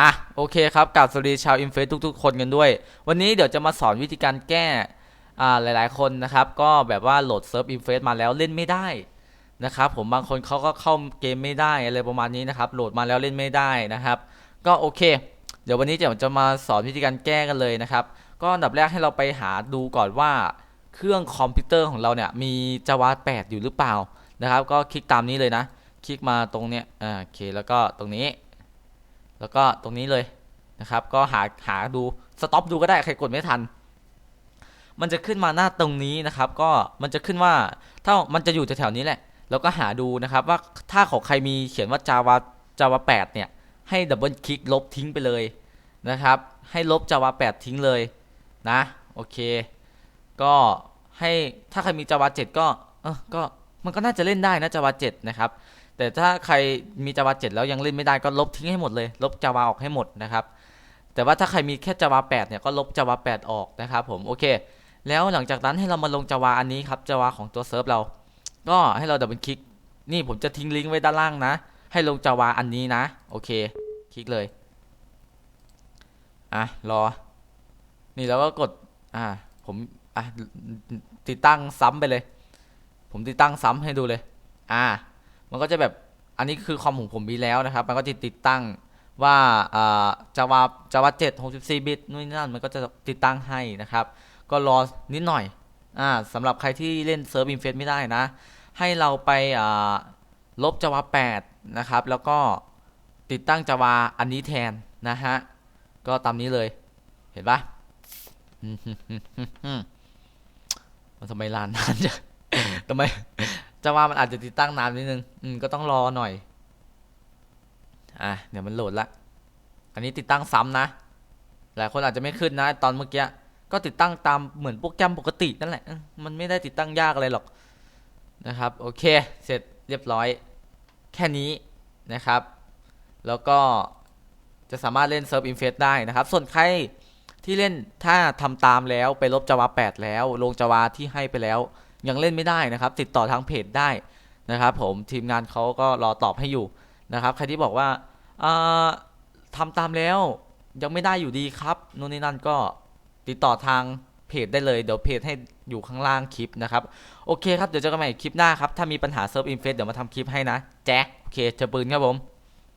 อะโอเคครับกับสวัสดีชาวอินเฟซทุก ๆ คนกันด้วย วันนี้เดี๋ยวจะมาสอนวิธีการแก้อ่าหลายๆคนนะครับ ก็แบบว่าโหลดเซิร์ฟอินเฟซมาแล้วเล่นไม่ได้นะครับผมบางคนเขาก็เข้าเกมไม่ได้อะไรประมาณนี้นะครับโหลดมาแล้วเล่นไม่ได้นะครับ ก็โอเค เดี๋ยววันนี้เดี๋ยวจะมาสอนวิธีการแก้กันเลยนะครับ ก็อันดับแรกให้เราไปหาดูก่อนว่าเครื่องคอมพิวเตอร์ของเราเนี่ยมี Java 8 อยู่หรือเปล่านะครับ ก็คลิกตามนี้เลยนะ คลิกมาตรงเนี้ยอ่าโอเคแล้วก็ตรงนี้ แล้วก็ตรงนี้เลยนะครับ ก็หาหาดูสต็อปดูก็ได้ใครกดไม่ทัน มันจะขึ้นมาหน้าตรงนี้นะครับ ก็มันจะขึ้นว่าถ้ามันจะอยู่แถวๆนี้แหละ แล้วก็หาดูนะครับว่าถ้าของใครมีเขียนว่า Java Java 8 เนี่ย ให้ดับเบิลคลิกลบทิ้งไปเลยนะครับ ให้ลบ Java 8 ทิ้งเลยนะโอเค ก็ให้ถ้าใครมี Java 7 ก็เออก็มันก็น่าจะเล่นได้นะ Java 7 นะครับ แต่ถ้าใครมี Java 7 แล้วยังเล่นไม่ได้ก็ลบทิ้งให้หมดเลย ลบ Java ออกให้หมดนะครับ แต่ว่าถ้าใครมีแค่ Java 8 เนี่ยก็ลบ Java 8 ออกนะครับผมโอเค แล้วหลังจากนั้นให้เรามาลง Java อันนี้ครับ Java ของตัวเซิร์ฟเรา ก็ให้เราดับเบิลคลิก นี่ผมจะทิ้งลิงก์ไว้ด้านล่างนะ ให้ลง Java อันนี้นะ โอเค คลิกเลย อะ รอ นี่แล้วก็กด อ่า ผมอะติดตั้งซ้ำไปเลย ผมติดตั้งซ้ำให้ดูเลย อ่า มันก็จะแบบอันนี้คือคอมของผมมีแล้วนะครับ มันก็จะติดตั้งว่าอ่า Java Java 7 64บิตนู่นนั่นมันก็จะติดตั้งให้นะครับ ก็รอนิดหน่อยอ่าสำหรับใครที่เล่นเซิร์ฟอินเฟสไม่ได้นะ ให้เราไปอ่าลบ Java 8นะครับ แล้วก็ติดตั้ง Java อันนี้แทนนะฮะ ก็ตามนี้เลย เห็นปะมันทำไมลานนานจังทำไม Java มันอาจจะติดตั้งนานนิดนึง อืม ก็ต้องรอหน่อย อะ เดี๋ยวมันโหลดละ อันนี้ติดตั้งซ้ำนะ หลายคนอาจจะไม่ขึ้นนะ ตอนเมื่อกี้ ก็ติดตั้งตามเหมือนโปรแกรมปกตินั่นแหละ มันไม่ได้ติดตั้งยากอะไรหรอก นะครับ โอเค เสร็จเรียบร้อย แค่นี้นะครับ แล้วก็จะสามารถเล่นเซิร์ฟอินเฟสได้นะครับ ส่วนใครที่เล่นถ้าทำตามแล้วไปลบ Java 8แล้ว ลง Java ที่ให้ไปแล้ว ยังเล่นไม่ได้นะครับ ติดต่อทางเพจได้นะครับ ผมทีมงานเขาก็รอตอบให้อยู่นะครับ ใครที่บอกว่าอ่าทำตามแล้วยังไม่ได้อยู่ดีครับนู่นนี่นั่นก็ติดต่อทางเพจได้เลยเดี๋ยวเพจให้อยู่ข้างล่างคลิปนะครับ โอเคครับ เดี๋ยวเจอกันใหม่คลิปหน้าครับ ถ้ามีปัญหาเซิร์ฟอินเฟสเดี๋ยวมาทำคลิปให้นะ แจ็คโอเคเจอปืนครับผม